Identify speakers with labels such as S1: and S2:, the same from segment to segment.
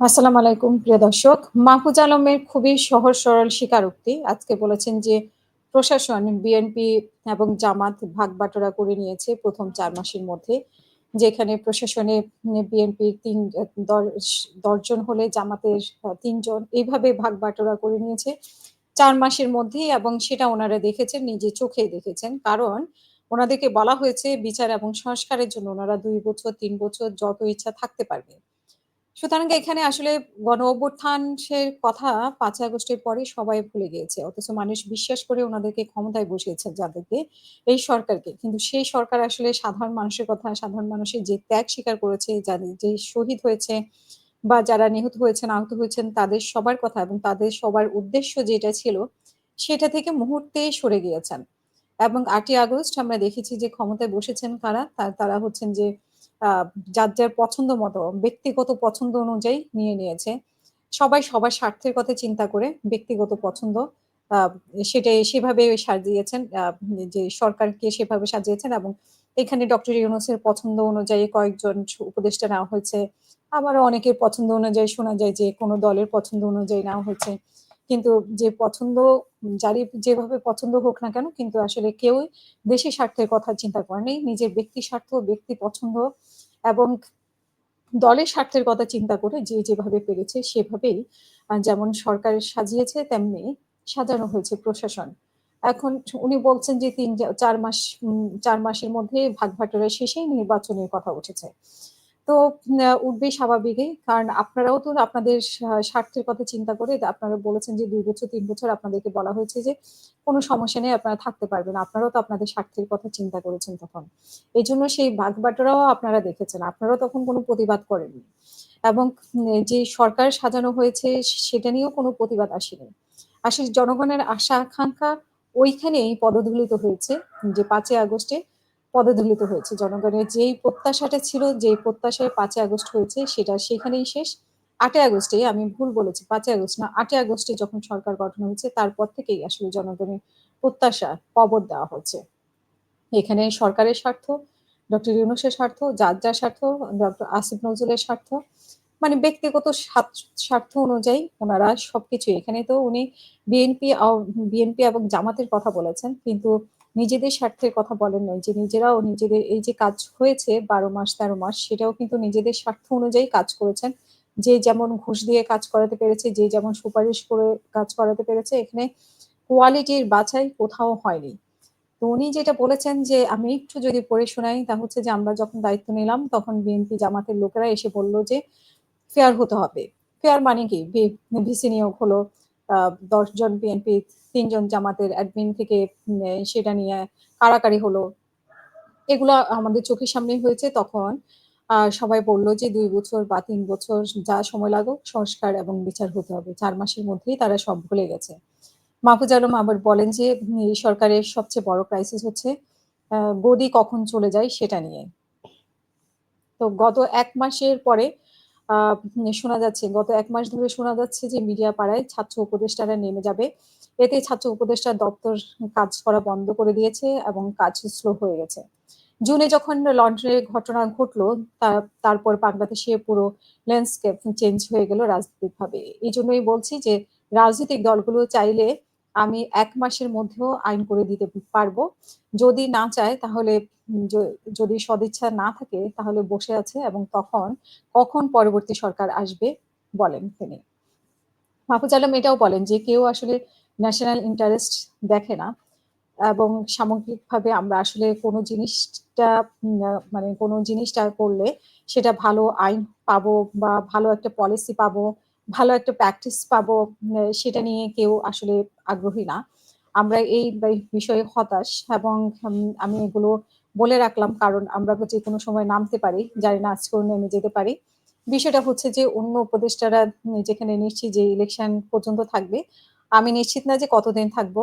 S1: আসসালামু আলাইকুম প্রিয় দর্শক। মাহফুজ আলমের খুবই সহজ সরল স্বীকারোক্তি। আজকে বলেছেন যে প্রশাসন, বিএনপি এবং জামাত ভাগ-বাটোয়ারা করে নিয়েছে ১ম ৪ মাসের মধ্যে। যেখানে প্রশাসনে বিএনপির ৩ আ দশ ১০ জন হলে জামাতের আ ৩ জন। ভাগ-বাটোয়ারা করে নিয়েছে চার মাসের মধ্যেই এবং সেটা ওনারা দেখেছেন, নিজের চোখেই দেখেছেন। কারণ ওনাদেরকে বলা হয়েছে বিচার এবং সংস্কারের জন্য ওনারা দুই বছর তিন বছর যত ইচ্ছা থাকতে পারবে। সুতরাং এখানে আসলে গণ অভ্যুত্থানের কথা পাঁচ আগস্টের পরে সবাই ভুলে গিয়েছে। অথচ মানুষ বিশ্বাস করে ওনাদেরকে ক্ষমতায় বসিয়েছে যাদেরকে, এই সরকারকে। কিন্তু সেই সরকার আসলে সাধারণ মানুষের কথা, সাধারণ মানুষের যে ত্যাগ স্বীকার করেছে, যাদের যে শহীদ হয়েছে বা যারা নিহত হয়েছেন, আহত হয়েছেন তাদের সবার কথা এবং তাদের সবার উদ্দেশ্য যেটা ছিল, সেটা থেকে মুহূর্তে সরে গিয়েছেন। এবং আটই আগস্ট আমরা দেখেছি যে ক্ষমতায় বসেছেন কারা? তারা হচ্ছেন যে যার, যার পছন্দ মতো ব্যক্তিগত পছন্দ অনুযায়ী নিয়ে নিয়েছে। সবাই সবার স্বার্থের কথা চিন্তা করে ব্যক্তিগত পছন্দ আ সেটাই সেভাবে সাজিয়েছেন যে সরকারকে সেভাবে সাজিয়েছেন এবং এখানে ডক্টর ইউনূসের পছন্দ অনুযায়ী কয়েকজন উপদেষ্টা নেওয়া হয়েছে। আবারও অনেকের পছন্দ অনুযায়ী শোনা যায় যে কোনো দলের পছন্দ অনুযায়ী নেওয়া হয়েছে। কিন্তু যে পছন্দ যারই যেভাবে পছন্দ হোক না কেন কিন্তু আসলে কেউই দেশের স্বার্থের কথা চিন্তা করেনি। নিজের ব্যক্তি স্বার্থ, ব্যক্তি পছন্দ এবং দলের স্বার্থের কথা চিন্তা করে যে যেভাবে পেরেছে সেভাবেই যেমন সরকার সাজিয়েছে তেমনি সাজানো হয়েছে প্রশাসন। এখন উনি বলছেন যে তিন চার মাস ৪ মাসের মধ্যে ভাগ-বাটোয়ারা শেষেই নির্বাচনের কথা উঠেছে। তো উঠবেই স্বাভাবিকই। কারণ আপনারাও তো আপনাদের স্বার্থের কথা চিন্তা করে আপনারা বলেছেন যে ২ বছর, তিন বছর আপনাদেরকে বলা হয়েছে যে কোনো সমস্যা নেই, আপনারা থাকতে পারবেন। আপনারাও তো আপনাদের স্বার্থের কথা চিন্তা করেছেন তখন। এই জন্য সেই ভাগ-বাটোয়ারাও আপনারা দেখেছেন। আপনারাও তখন কোনো প্রতিবাদ করেননি। এবং যে সরকার সাজানো হয়েছে সেটা নিয়েও কোনো প্রতিবাদ আসেনি। আসলে জনগণের আশা আকাঙ্খা ওইখানেই পদদলিত হয়েছে যে পাঁচই আগস্টে পদদলিত হয়েছে। জনগণের যেই প্রত্যাশাটা ছিল, যেই প্রত্যাশায় ৫ই আগস্ট হয়েছে সেটা সেখানেই শেষ। ৮ই আগস্টে আমি ভুল বলেছি পাঁচই আগস্ট না ৮ই আগস্টে যখন সরকার গঠন হয়েছে তারপর থেকেই আসলে জনগণের প্রত্যাশা কবর দেওয়া হচ্ছে। এখানে সরকারের স্বার্থ, ডক্টর ইউনূসের স্বার্থ, যার, যার স্বার্থ, ডক্টর আসিফ নজরুলের স্বার্থ, মানে ব্যক্তিগত স্বার্থ অনুযায়ী ওনারা সবকিছু এখানে তো উনি বিএনপি বিএনপি এবং জামাতের কথা বলেছেন। কিন্তু নিজেদের স্বার্থের কথা বলেন নাই যে নিজেরাও নিজেদের এই যে কাজ হয়েছে ১২ মাস ১৩ মাস সেটাও কিন্তু নিজেদের স্বার্থ অনুযায়ী কাজ করেছেন। যে যেমন ঘুষ দিয়ে কাজ করাতে পেরেছে, যে যেমন সুপারিশ করে কাজ করাতে পেরেছে, এখানে কোয়ালিটির বাছাই কোথাও হয়নি। তো উনি যেটা বলেছেন যে আমি একটু যদি পড়ে শোনাই তা হচ্ছে যে আমরা যখন দায়িত্ব নিলাম তখন বিএনপি জামাতের লোকেরা এসে বলল যে ফেয়ার হতে হবে। ফেয়ার মানে কি? ভিসি নিয়োগ হলো। আ ১০ জন বিএনপি, ৩ জন জামাতের অ্যাডমিন থেকে সেটা নিয়ে কাড়াকাড়ি হলো। এগুলা আমাদের চোখের সামনেই হয়েছে তখন সবাই বলল যে দুই বছর বা তিন বছর যা সময় লাগুক সংস্কার এবং বিচার হতে হবে। চার মাসের মধ্যেই তারা সব ভুলে গেছে। মাহফুজ আলম আবার বলেন যে এই সরকারের সবচেয়ে বড় ক্রাইসিস হচ্ছে গদি কখন চলে যায় সেটা নিয়ে। তো গত এক মাসের পরে শোনা যাচ্ছে, গত ১ মাস ধরে শোনা যাচ্ছে যে মিডিয়া পাড়ায় ছাত্র উপদেষ্টারা নেমে যাবে। এতে ছাত্র উপদেষ্টার দপ্তর কাজ করা বন্ধ করে দিয়েছে এবং কাজ স্লো হয়ে গেছে। জুনে যখন লন্ডনের ঘটনা ঘটলো তারপর বাংলাদেশে পুরো ল্যান্ডস্কেপ চেঞ্জ হয়ে গেল রাজনৈতিকভাবে। জন্যই বলছি যে, রাজনৈতিক দলগুলো চাইলে আমি এক মাসের মধ্যেও আইন করে দিতে পারব যদি না চায় তাহলে যদি সদিচ্ছা না থাকে তাহলে বসে আছে এবং তখন কখন পরবর্তী সরকার আসবে বলেন তিনি। মাহফুজ আলম এটাও বলেন যে কেউ আসলে ন্যাশনাল ইন্টারেস্ট দেখে না এবং সামগ্রিকভাবে আমরা আসলে কোনো জিনিসটা মানে কোনো জিনিসটা করলে সেটা ভালো আইন পাবো বা ভালো একটা পলিসি পাবো, ভালো একটা প্র্যাকটিস পাবো সেটা নিয়ে কেউ আসলে আগ্রহী না। আমরা এই বিষয়ে হতাশ এবং আমি এগুলো বলে রাখলাম কারণ আমরা যে কোনো সময় নামতে পারি। জানি না আজকেও নেমে যেতে পারি। বিষয়টা হচ্ছে যে অন্য উপদেষ্টারা যেখানে নিশ্চিত যে ইলেকশন পর্যন্ত থাকবে। আমি নিশ্চিত না যে কতদিন থাকব।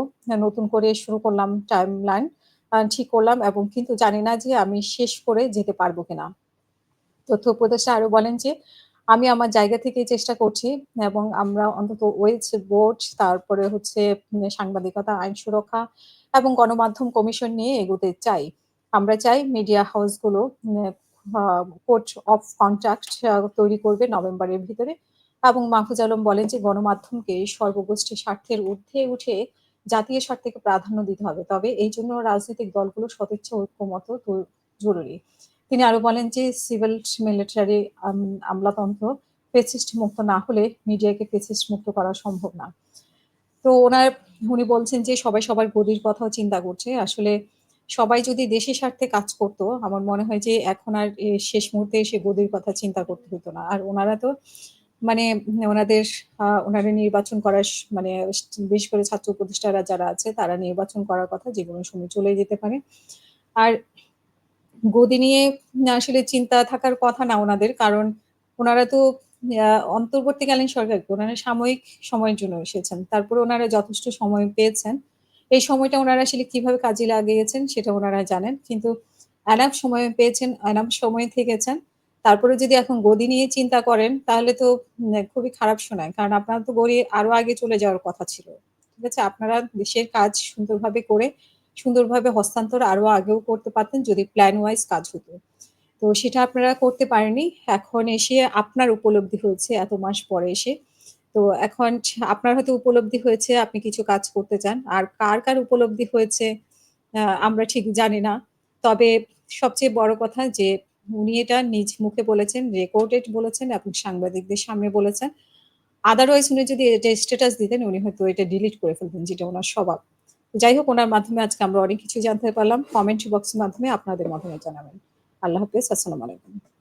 S1: নতুন করে শুরু করলাম টাইম লাইন ঠিক করলাম এবং কিন্তু জানি না যে আমি শেষ করে যেতে পারব কিনা। তথ্য উপদেষ্টা আরও বলেন যে আমি আমার জায়গা থেকেই চেষ্টা করছি এবং আমরা অন্তত ওয়েলস বোর্ড তারপরে হচ্ছে সাংবাদিকতা, আইন সুরক্ষা এবং গণমাধ্যম কমিশন নিয়ে এগোতে চাই। আমরা চাই মিডিয়া হাউসগুলো um a code of contract তৈরি করবে নভেম্বরের ভিতরে এবং মাহফুজ আলম বলেন যে গণমাধ্যমকে সর্বগোষ্ঠী স্বার্থের ঊর্ধ্বে উঠে জাতীয় স্বার্থকে প্রাধান্য দিতে হবে। তবে এই জন্য রাজনৈতিক দলগুলো সদিচ্ছা ঐক্যমত জরুরি। তিনি আরও বলেন যে সিভিল মিলিটারি আম আমলাতন্ত্র ফ্যাসিস্ট মুক্ত না হলে মিডিয়াকে ফ্যাসিস্ট মুক্ত করা সম্ভব না। তো ওনার উনি বলছেন যে সবাই সবার গদির কথাও চিন্তা করছে। আসলে সবাই যদি দেশের স্বার্থে কাজ করত, আমার মনে হয় যে এখন আর শেষ মুহূর্তে এসে গদির কথা চিন্তা করতে হতো না। আর ওনারা তো মানে ওনাদের আ উনারা নির্বাচন করার মানে বিশেষ করে ছাত্র উপদেষ্টারা যারা আছে তারা নির্বাচন করার কথা যেকোনো সময় চলে যেতে পারে। আর গদি নিয়ে আসলে চিন্তা থাকার কথা না ওনাদের কারণ ওনারা তো অন্তর্বর্তীকালীন সরকার, উনারা সাময়িক সময়ের জন্য এসেছেন। তারপরে ওনারা যথেষ্ট সময় পেয়েছেন। এই সময়টা ওনারা আসলে কীভাবে কাজে লাগিয়েছেন সেটা ওনারা জানেন। কিন্তু এনাফ সময় পেয়েছেন, এনাফ সময় থেকেছেন। তারপরে যদি এখন গদি নিয়ে চিন্তা করেন তাহলে তো খুবই খারাপ শোনায়। কারণ আপনার তো গড়ি আরও আগে চলে যাওয়ার কথা ছিল। ঠিক আছে? আপনারা দেশের কাজ সুন্দরভাবে করে সুন্দরভাবে হস্তান্তর আরও আগেও করতে পারতেন যদি প্ল্যান ওয়াইজ কাজ হতো। তো সেটা আপনারা করতে পারেননি। এখন এসে আপনার উপলব্ধি হয়েছে এত মাস পরে এসে। তো এখন আপনার হয়তো উপলব্ধি হয়েছে আপনি কিছু কাজ করতে চান। আর কার, কার উপলব্ধি হয়েছে আমরা ঠিক জানি না। তবে সবচেয়ে বড় কথা যে উনি এটা নিজ মুখে বলেছেন, রেকর্ডেড বলেছেন এবং সাংবাদিকদের সামনে বলেছেন। আদারওয়াইজ উনি যদি এটা স্ট্যাটাস দিতেন উনি হয়তো এটা ডিলিট করে ফেলতেন যেটা ওনার স্বভাব। যাই হোক ওনার মাধ্যমে আজকে আমরা অনেক কিছু জানতে পারলাম। কমেন্ট বক্সের মাধ্যমে আপনাদের মাধ্যমে জানাবেন। আল্লাহ হাফেজ। আসসালামু আলাইকুম।